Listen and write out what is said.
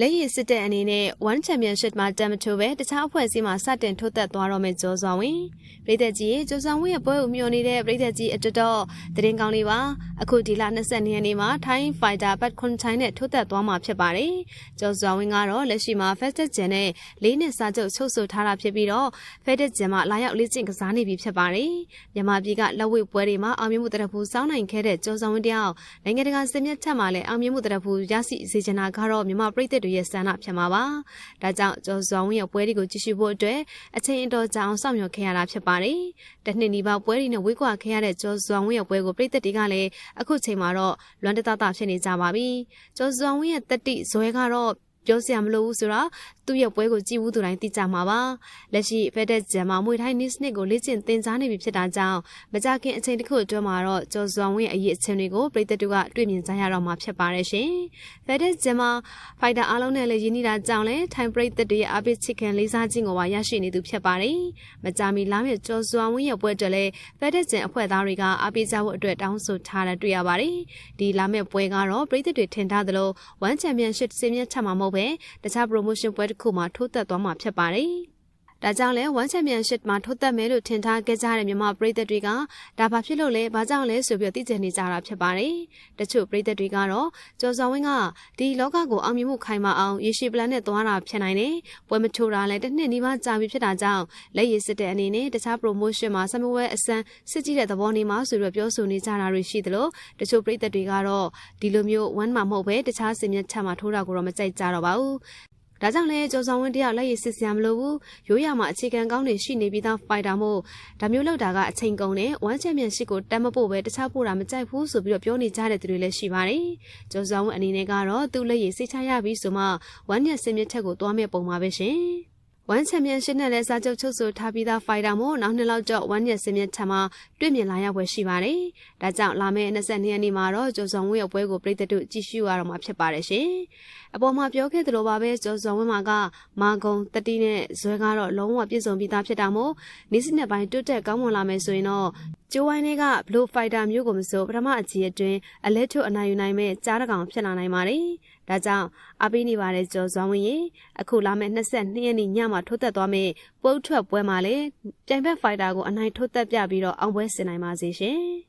လက်ရည်စစ်တဲ့အနေနဲ့ One Championship မှာတမ်မထိုးပဲတခြားအဖွဲ့အစည်းမှာစတင်ထိုးသက်သွားတော့မယ့်ကျော်စွာဝင်ပြည်သက်ကြီးကျော်စွာဝင်ရဲ့ပွဲကိုမျှော်နေတဲ့ပြည်သက်ကြီးအတတော်သတင်းကောင်းလေးပါအခုဒီလ22ရက်နေ့မှာ Thai Fighter Bat Kun Thai နဲ့ထိုးသက်သွားမှာဖြစ်ပါတယ်ကျော်စွာဝင်ကတော့လက်ရှိမှာ Fast Gen နဲ့လေးနှစ်စာချုပ်ချုပ်ဆိုထားတာဖြစ်ပြီးတော့ Fast Gen မှာလာရောက်လေ့ကျင့်ကစားနေပြီဖြစ်ပါတယ်မြန်မာပြည်ကလက်ဝှေ့ပွဲတွေမှာအောင်မြင်မှုတရဖူစောင်းနိုင်ခဲ့တဲ့ကျော်စွာဝင်တယောက်နိုင်ငံတကာစင်မြတ်ထက်မှာလည်းအောင်မြင်မှုတရဖူရရှိစေချင်တာကတော့မြန်မာပြည်သက်တွေရဲ့ဆန္ဒဖြစ်မှာပါ။ဒါကြောင့်ကျော်စွာဝင်းရဲ့ပွဲတွေကိုကြည့်ရှုဖို့အတွက်အချိန်အတော်ကြာအောင်စောင့်မျှော်ခဲ့ရတာဖြစ်ပါတယ်။တစ်နှစ်နီးပါးပွဲတွေနဲ့ဝေးကွာခဲ့ရတဲ့ကျော်စွာဝင်းရဲ့ပွဲကိုပြည်သက်တွေကလည်းအခုချိန်မှာတော့လွမ်းတတတဖြစ်နေကြပါပြီ။ကျော်စွာဝင်းရဲ့တတိဇွဲကတော့ပြောစရာမလိုဘူးဆိုတော့သူ့ရဲ့ပွဲကိုကြည့်ဘူးသူတိုင်းသိကြမှာပါလက်ရှိဖက်တဲ့ဂျမ်မှာမွေထိုင်းနစ်စနစ်ကိုလေ့ကျင့်သင်ကြားနေပြီဖြစ်တာကြောင့်မကြခင်အချိန်တစ်ခုအတွင်းမှာတော့ကျော်စွာဝင်းရဲ့အရေးအချင်းတွေကိုပြည်သက်တို့ကတွေ့မြင်ကြရတော့မှာဖြစ်ပါတယ်ရှင်ဖက်တဲ့ဂျမ်မှာဖိုက်တာအားလုံးနဲ့လည်းရင်းနှီးတာကြောင့်လည်းထိုင်းပြည်သက်တွေရဲ့အပိတ်ချစ်ခင်လေးစားခြင်းကိုပါရရှိနေသူဖြစ်ပါတယ်မကြမီလာမယ့်ကျော်စွာဝင်းရဲ့ပွဲအတွက်လည်းဖက်တဲ့ဂျမ်အဖွဲ့သားတွေကအပိကြဖို့အတွက်တောင်းဆိုထားတာတွေ့ရပါတယ်ဒီလာမယ့်ပွဲကတော့ပြည်သက်တွေထင်ထားသလို One Championship စင်မြတ်ထမှာမဟုတ်ပဲတခြား promotion ပွဲတစ်ခုမှာထိုးသက်သွားမှာဖြစ်ပါတယ်။ဒါကြောင့်လဲ One Championship မှာထိုးသက်မယ်လို့ထင်ထားခဲ့ကြတဲ့မြန်မာပရိသတ်တွေကဒါဘာဖြစ်လို့လဲဘာကြောင့်လဲဆိုပြီးသိကြနေကြတာဖြစ်ပါတယ်။တချို့ပရိသတ်တွေကတော့ကျော်စောဝင်းကဒီလောကကိုအောင်မြင်မှုခိုင်မာအောင်ရေရှည်ပလန်နဲ့သွားတာဖြစ်နိုင်တယ်။ပွဲမထိုးတာလဲတစ်နှစ်နီးပါးကြာပြီဖြစ်တာကြောင့်လက်ရည်စစ်တဲ့အနေနဲ့တခြား promotion မှာဆမဝဲအစမ်းစစ်ကြည့်တဲ့သဘောနေမှာဆိုပြီးပြောဆိုနေကြတာတွေရှိသလိုတချို့ပရိသတ်တွေကတော့ဒီလိုမျိုး one မှာမဟုတ်ပဲတခြားစင်မြတ်ချက်မှာထိုးတာကိုတော့မကြိုက်ကြတော့ပါဘူး ဒါကြောင့်လဲကြော်ဆောင်ဝင်းတယောက်လက်ရည်စစ်စရာမလိုဘူးရိုးရမှာအခြေခံကောင်းတွေရှိနေပြီးသားဖိုက်တာမို့ဒါမျိုးလောက်တာကအချိန်ကုန်နဲ့ဝမ်းချန်ပီယံရှစ်ကိုတမ်းမဖို့ပဲတခြားဖို့တာမကြိုက်ဘူးဆိုပြီးတော့ပြောနေကြတဲ့သူတွေလည်းရှိပါတယ်ကြော်ဆောင်ဝင်းအနေနဲ့ကတော့သူ့လက်ရည်စိတ်ချရပြီဆိုမှဝမ်းညက်စင်မြစ်ထက်ကိုသွားမဲ့ပုံပါပဲရှင် ဝမ်ချန်ပီယံရှစ်နဲ့လည်းစာချုပ်ချုပ်ဆိုထားပြီးသားဖိုင်တာမို့နောက်နှစ်လောက်တော့ဝမ်ညက်စင်မြတ်ထံမှာတွေ့မြင်လာရပွဲရှိပါတယ်။ဒါကြောင့်လာမယ့်22ရက်နေ့မှာတော့ကျော်စုံဝင်းရဲ့ပွဲကိုပြည်သက်တို့ကြည့်ရှုရတော့မှာဖြစ်ပါတယ်ရှင်။အပေါ်မှာပြောခဲ့သလိုပါပဲကျော်စုံဝင်းမှာကမာဂုံတတိနဲ့ဇွဲကတော့လုံးဝပြည့်စုံပြီးသားဖြစ်တာမို့နေစနစ်ပိုင်းတွတ်တက်ကောင်းမွန်လာမယ်ဆိုရင်တော့ကျိုးဝိုင်းတွေကဘလိုဖိုက်တာမျိုးကိုမဆိုပထမအကြီးအတွင်းအလက်ထုတ်အနိုင်ယူနိုင်မဲ့ကြားတကောင်ဖြစ်လာနိုင်ပါတယ်။ ဒါကြောင့်အပိနေပါတဲ့ကျော်စွမ်းဝင်ရင်အခုလာမယ့်22ရက်နေ့ညမှာထိုးသက်သွားမယ့်ပုတ်ထွက်ပွဲမှာလည်းပြိုင်ဘက်ဖိုက်တာကိုအနိုင်ထိုးသက်ပြပြီးတော့အောင်ပွဲဆင်နိုင်ပါစေရှင်။